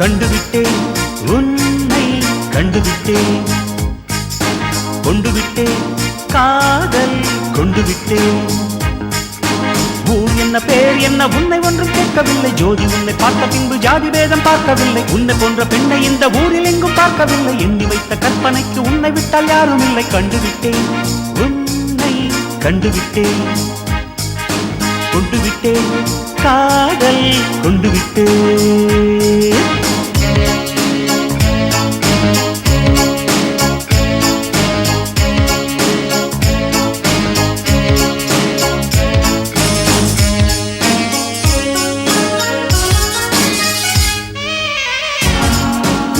கண்டுவிட்டேன். உன்னை கண்டுவிட்டேன். கொண்டு விட்டேன் காதல் கொண்டு விட்டேன் ஊர் என்ன பேர் என்ன உன்னை ஒன்றும் கேட்கவில்லை. ஜோதி உன்னை பார்த்த பின்பு ஜாதி வேதம் பார்க்கவில்லை. உன்னை போன்ற பெண்ணை இந்த ஊரில் எங்கும் பார்க்கவில்லை. எண்ணி வைத்த கற்பனைக்கு உன்னை விட்டால் யாரும் இல்லை. கண்டுவிட்டேன். உன்னை கண்டுவிட்டேன். கொண்டு விட்டேன் காதல் கொண்டு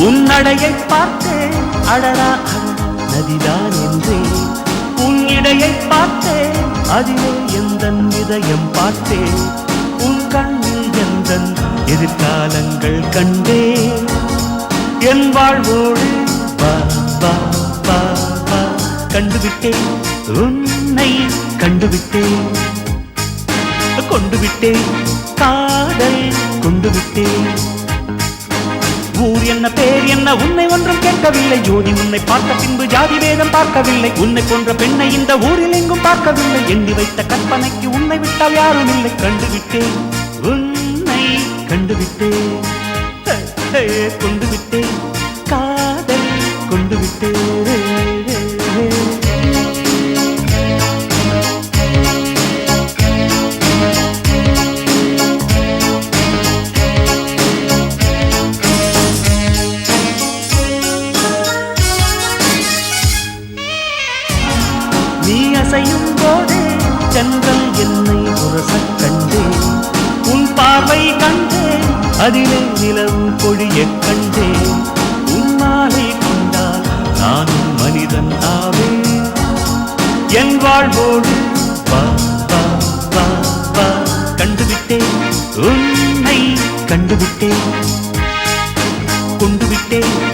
விட்டேன் உன்னடையை பார்த்தேன் அடடா நதிதான் என்றேன் உன் இடையை பார்த்தேன் அதிலே எந்த இதயம் பார்த்தேன் உன் கண்ணில் எந்த எதிர்காலங்கள் கண்டேன் என் வாழ்வோடு கண்டுவிட்டேன். உன்னை கண்டுவிட்டேன். கொண்டு விட்டேன் காதல் கொண்டு விட்டேன் ஊர் என்ன பேர் என்ன? உன்னை ஒன்றும் கேட்கவில்லை. ஜோதி உன்னை பார்த்த பின்பு ஜாதி வேதம் பார்க்கவில்லை. உன்னை போன்ற பெண்ணை இந்த ஊரில் எங்கும் பார்க்கவில்லை. எண்ணி வைத்த கற்பனைக்கு உன்னை விட்டால் யாரும் இல்லை. கண்டுவிட்டேன். உன்னை கண்டுவிட்டேன். கொண்டு விட்டேன் காதல் கொண்டு விட்டேன் நீ அசையும் போதே சென்றல் என்னை உரசக் கண்டேன். உன் பார்வை கண்டேன் அதிலே நிலவு பொழிய கண்டேன். உன்னாலே கொண்டால் நானும் மனிதன் ஆவேன். என் வாழ்வோடு வா வா வா வா கண்டுவிட்டேன். உன்னை கண்டுவிட்டேன். கொண்டுவிட்டேன்.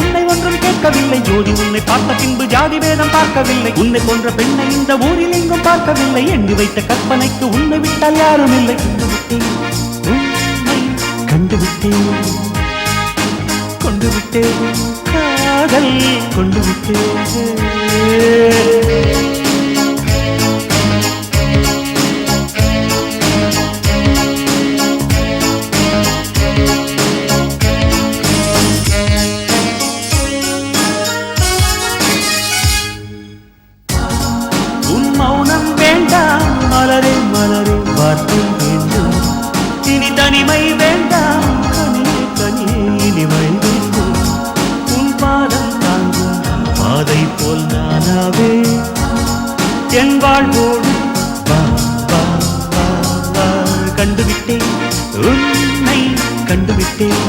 உன்னை ஒன்றும் கேட்கவில்லை. ஜோதி உன்னை பார்த்த பின்பு ஜாதி வேதம் பார்க்கவில்லை. உன்னை போன்ற பெண்ணை இந்த ஊரில் எங்கும் பார்க்கவில்லை. எண்ணி வைத்த கற்பனைக்கு உன்னை விட்டால் யாரும் இல்லை. கண்டுவிட்டேன் கண்டுவிட்டேன் கொண்டு விட்டேன். காதல் கொண்டு விட்டேன். ஓடி வா வா வா கண்டுவிட்டேன். உன்னை கண்டுவிட்டேன்.